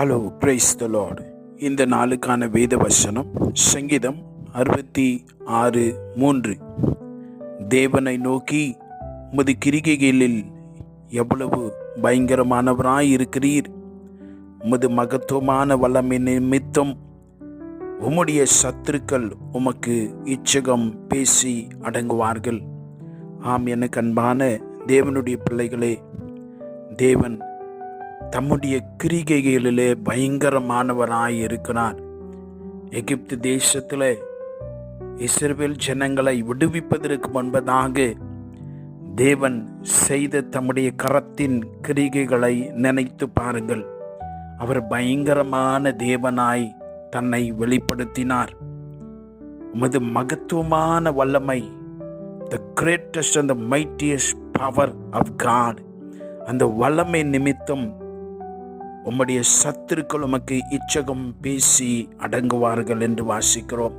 Hello praise the Lord இந்த நாளுக்கான வேத வசனம் சங்கீதம் அறுபத்தி ஆறு மூன்று. தேவனை நோக்கி உமது கிரிகைகளில் எவ்வளவு பயங்கரமானவராய் இருக்கிறீர் உமது மகத்துவமான வல்லமை நிமித்தம் உம்முடைய சத்துருக்கள் உமக்கு இச்சகம் பேசி அடங்குவார்கள். ஆம் எனக்கு அன்பான தேவனுடைய பிள்ளைகளே தேவன் தம்முடைய கிரிகைகளிலே பயங்கரமானவராய் இருக்கிறார் எகிப்து தேசத்தில் இஸ்ரேல் ஜனங்களை விடுவிப்பதற்கு முன்பதாக தேவன் செய்த தம்முடைய கரத்தின் கிரிகைகளை நினைத்து பாருங்கள். அவர் பயங்கரமான தேவனாய் தன்னை வெளிப்படுத்தினார். உமது மகத்துவமான வல்லமை the greatest and the mightiest power of God அந்த வல்லமை நிமித்தம் உம்முடைய சத்துருக்கள் உமக்கு இச்சகம் பேசி அடங்குவார்கள் என்று வாசிக்கிறோம்.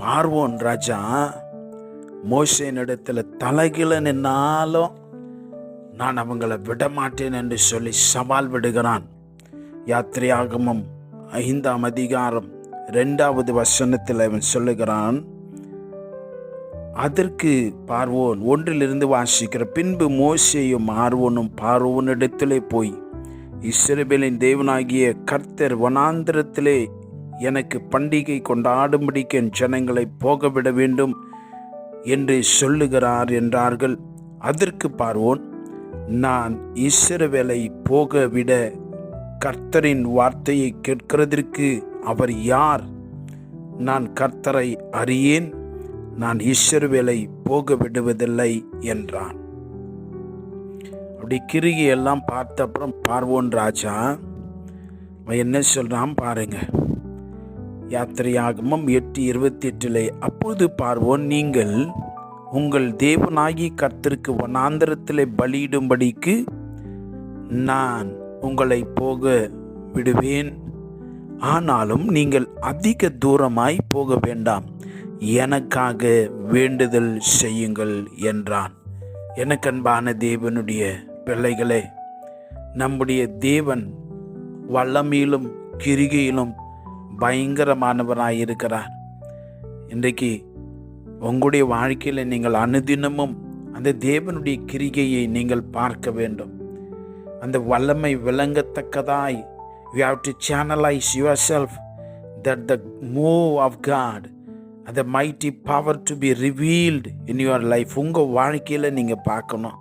பார்வோன் ராஜா மோசேனிடத்தில் தலைகில நின்னாலும் நான் அவங்கள விடமாட்டேன் என்று சொல்லி சவால் விடுகிறான். யாத்திரையாகமம் ஐந்தாம் அதிகாரம் ரெண்டாவது வசனத்தில் அவன் சொல்லுகிறான் அதற்கு பார்வோன் ஒன்றிலிருந்து வாசிக்கிற பின்பு மோசையும் ஆர்வோனும் பார்வோனிடத்திலே போய் இஸ்ரவேலின் தேவனாகிய கர்த்தர் வனாந்திரத்திலே எனக்கு பண்டிகை கொண்டாடும்படிக்கு என் ஜனங்களை போகவிட வேண்டும் என்று சொல்லுகிறார் என்றார்கள். அதற்கு பார்வோன் நான் இஸ்ரவேலை போகவிட கர்த்தரின் வார்த்தையை கேட்கிறதற்கு அவர் யார்? நான் கர்த்தரை அறியேன் நான் இஸ்ரவேலை போக விடுவதில்லை என்றான். அப்படி கிருகி எல்லாம் பார்த்த அப்புறம் பார்வோன் ராஜா அவன் என்ன சொல்கிறான் பாருங்க. யாத்திரையாகமம் எட்டு இருபத்தி எட்டில் அப்போது பார்வோன் நீங்கள் உங்கள் தேவனாகி கர்த்தருக்கு வனாந்தரத்திலே பலியிடும்படிக்கு நான் உங்களை போக விடுவேன். ஆனாலும் நீங்கள் அதிக தூரமாய் போக வேண்டாம். எனக்காக வேண்டுதல் செய்யுங்கள் என்றான். எனக்கன்பான தேவனுடைய பிள்ளைகளே நம்முடைய தேவன் வல்லமையிலும் கிரிகையிலும் பயங்கரமானவராயிருக்கிறார். இன்றைக்கு உங்களுடைய வாழ்க்கையில் நீங்கள் அனுதினமும் அந்த தேவனுடைய கிரிகையை நீங்கள் பார்க்க வேண்டும். அந்த வல்லமை விளங்கத்தக்கதாய் you have to channelise yourself that the move of God அந்த mighty power to be revealed in your life உங்கள் வாழ்க்கையில் நீங்கள் பார்க்கணும்.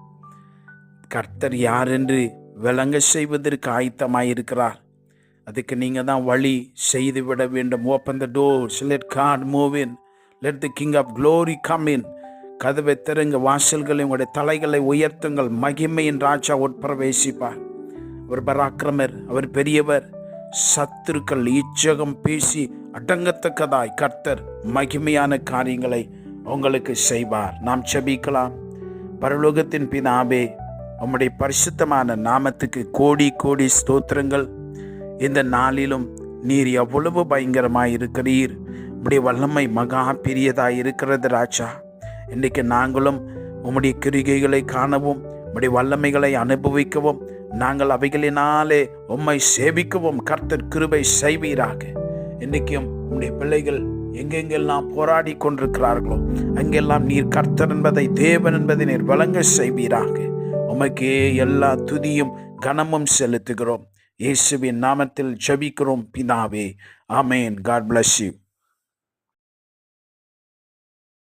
கர்த்தர் யார் என்று விளங்க செய்வதற்கு ஆயத்தமாக இருக்கிறார் அதுக்கு நீங்கள் தான் வழி செய்து விட வேண்டும். Open the doors let God move in let the King of glory come in கதவை திறங்க வாசல்களை உங்களுடைய தலைகளை உயர்த்துங்கள். மகிமையின் ராஜா உட்பிரவேசிப்பார் அவர் பராக்கிரமர் அவர் பெரியவர். சத்துருக்கள் இச்சகம் பேசி அடங்கத்தக்கதாய் கர்த்தர் மகிமையான காரியங்களை உங்களுக்கு செய்வார். நாம் செபிக்கலாம். பரலோகத்தின் பிதாவே உம்முடைய பரிசுத்தமான நாமத்துக்கு கோடி கோடி ஸ்தோத்திரங்கள். இந்த நாளிலும் நீர் எவ்வளவு பயங்கரமாய் இருக்கிறீர். உம்முடைய வல்லமை மகா பெரியதாய் இருக்கிறது ராஜா. இன்றைக்கு நாங்களும் உம்முடைய கிரிகைகளை காணவும் உம்முடைய வல்லமைகளை அனுபவிக்கவும் நாங்கள் அவைகளினாலே உம்மை சேவிக்கவும் கர்த்தர் கிருபை செய்வீராக. இன்றைக்கும் உம்முடைய பிள்ளைகள் எங்கெங்கெல்லாம் போராடி கொண்டிருக்கிறார்களோ அங்கெல்லாம் நீர் கர்த்தர் என்பதை தேவன் என்பதை நீர் வழங்க செய்வீராக. உமக்கே எல்லா துதியும் கனமும் செலுத்துகிறோம். இயேசுவின் நாமத்தில் ஜபிக்கிறோம் பிதாவே. ஆமேன். God bless you